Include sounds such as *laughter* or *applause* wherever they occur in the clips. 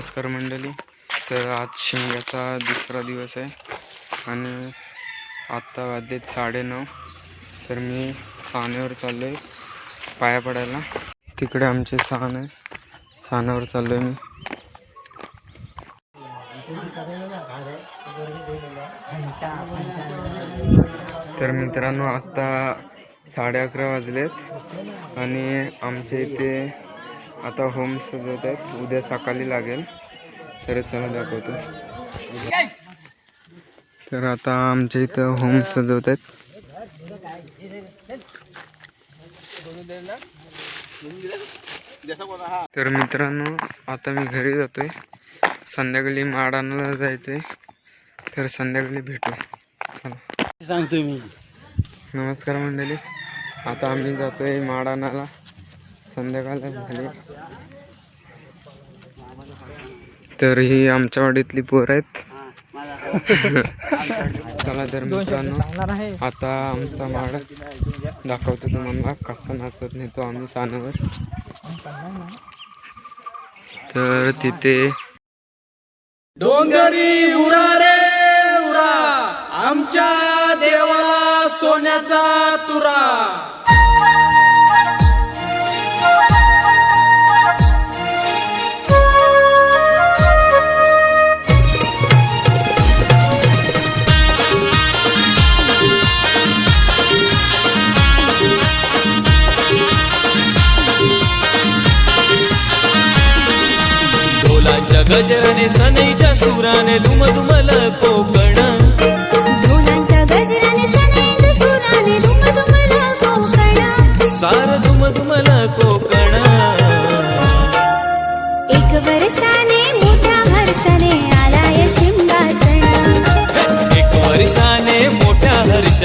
नमस्कार मंडळी. तर आज शिमग्याचा दुसरा दिवस आहे आणि आत्ता वाजलेत साडेनऊ तर मी सानेवर चाललो आहे पाया पडायला. तिकडे आमचे सान आहे. सानावर चाललो आहे मी. तर मित्रांनो आत्ता साडे अकरा वाजलेत आणि आमच्या इथे आता होम सजवत आहेत. उद्या सकाळी लागेल. तर चला दाखवतो. तर आता आमच्या इथं होम सजवत आहेत. तर मित्रांनो आता मी घरी जातोय. संध्याकाळी माड आणायला जायचंय. तर संध्याकाळी भेटू. चला. सांगतोय मी. नमस्कार मंडळी. आता आम्ही जातोय माड आणायला संध्याकाळ झाली. तर ही आमच्या वाडीतली पोर आहेत. *laughs* चला तर मित्रांनो आता आमचा माड दाखवतो तुम्हाला कसा नाचत नेतो आम्ही सानावर. तर तिथे डोंगरी उरा रे उरा आमच्या देवाला सोन्याचा तुरा.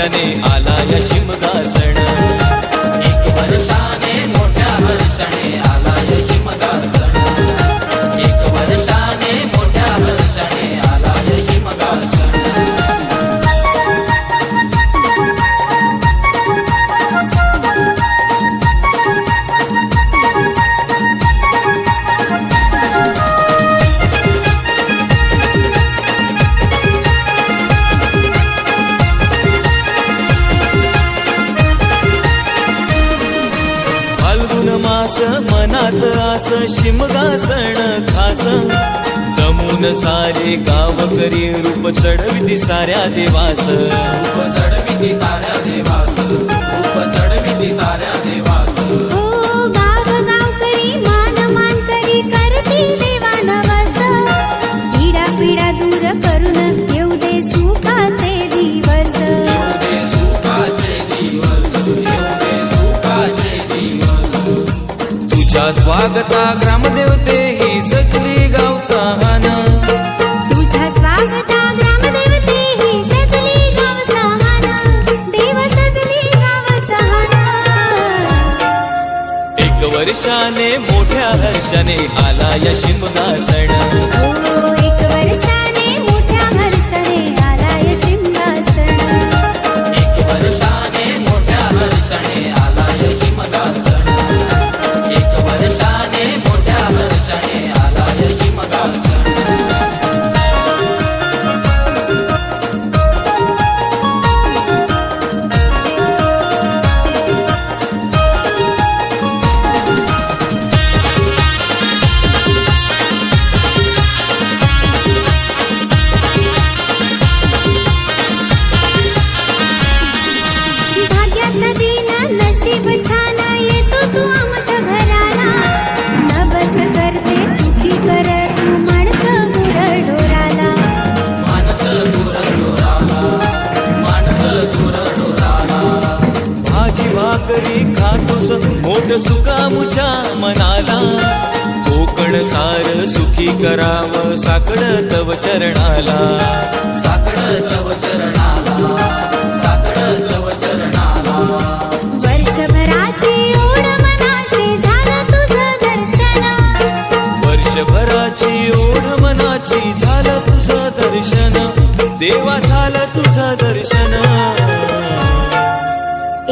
हर्षाने मनात आस शिमगासण खास. जमून सारे गाव करी रूप चढविती साऱ्या देवास. स्वागता ग्रामदेवते ही सजली गाव सहान. तुझ्या स्वागता ग्रामदेवते ही सजली गाव सहाना. देव सजली गाव सहाना. एक वर्षाने मोठ्या हर्षाने आला या शिमगासण. ओ करावं साकड तव चरणाला. साकड तव चरणाला साकड तव चरणाला. वर्षभराची ओढ मनाची झालं तुझं दर्शन. वर्षभराची ओढ मनाची झालं तुझं दर्शन. देवा झालं तुझं दर्शन.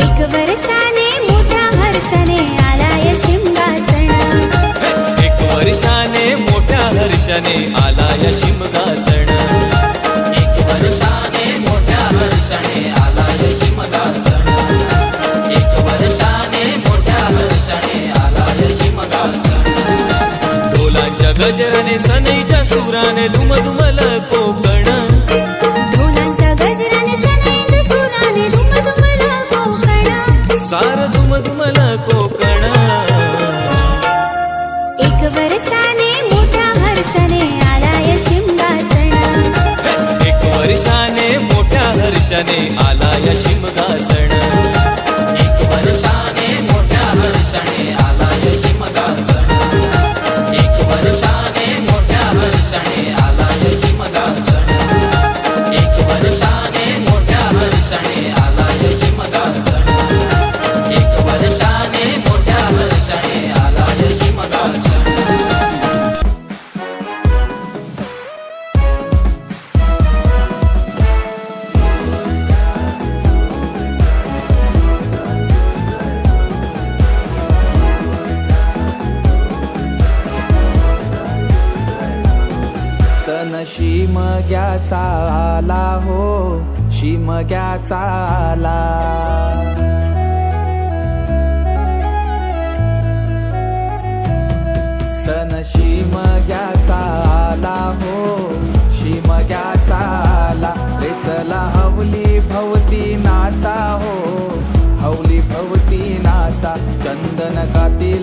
एक वर्षाने मोठ्या हर्षाने वर्षाने आला या शिमगा सण एक वर्षाने मोठ्या हर्षाने आला यशिमगा सण एक वर्षाने मोठ्या हर्षाने आला यशिमगा सण ढोलांच्या गजराने सनईच्या सुराने दुमदुमल दर्शने आला या शिमगा शिमग्याचा आला हो शिमग्याचा आला. सन शिमग्याचा आला हो शिमग्याचा आला. रे चला हवली भवती नाचा हो हवली भवती नाचा. चंदन कातील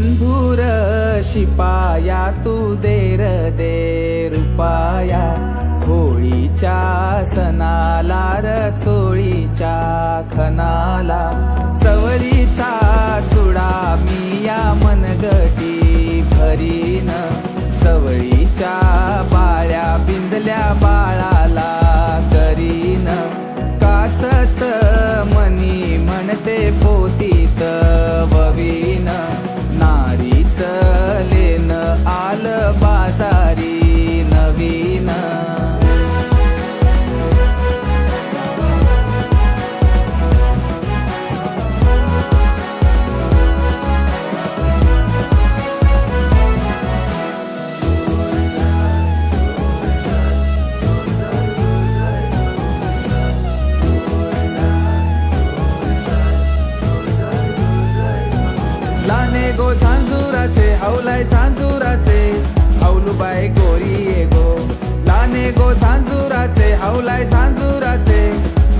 बंधुर शिपाया तू देर दे रुपाया. होळीच्या सणाला रचोळीच्या खनाला चवळीचा चुडा मी या मनगटी भरीन. चवळीच्या बाळ्या बिंदल्या बाळा लावलाय सांजुराचे झांजुराचे हवलुबाई गोरी ये गो. लाने गो झांजुराचे हवलाय झांजुराचे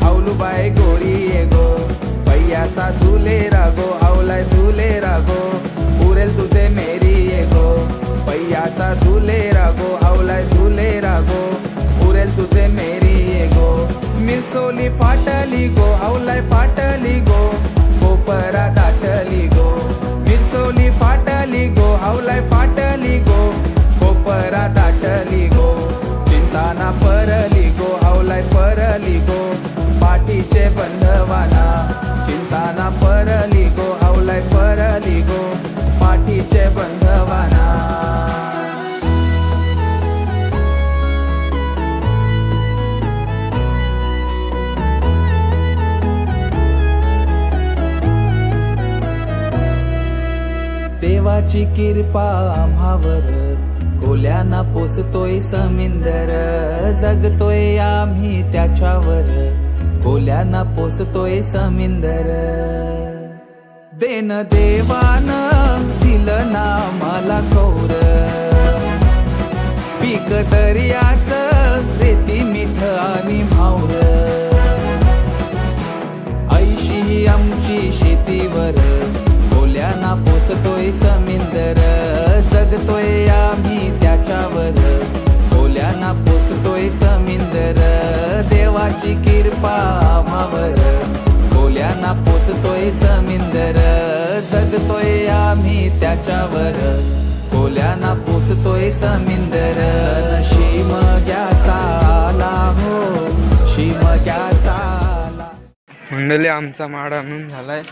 हवलुबाई गोरी ये गो. पैयाचा तुले रागो हाऊलाय तुले रागो उरेल तुझे मेरी ये गो. पैयाचा तुले रागो हाऊलाय तुले रागो उरेल तुझे मेरी ये गो. मिसोली फाटली गो हाऊलाय फाटली तुझी कृपा आम्हावर. कोल्याना पोसतोय समिंदर जगतोय आम्ही त्याच्यावर. कोल्याना पोसतोय समिंदर. देन देवान दिलं ना मला कौर पीक दर्याच रेती मिठ आणि भावर ऐशी आमची शेतीवर. आपल्याला पोसतोय समिंदर जगतोय आम्ही त्याच्यावर. ओल्यांना पोसतोय समिंदर देवाची कृपा आम्हावर. ओल्यांना पोसतोय समिंदर जगतोय आम्ही त्याच्यावर. ओल्यांना पोसतोय समिंदर शिम घ्याचा हो शिम घ्याचा मंडळी आमचा माड आणून झालाय.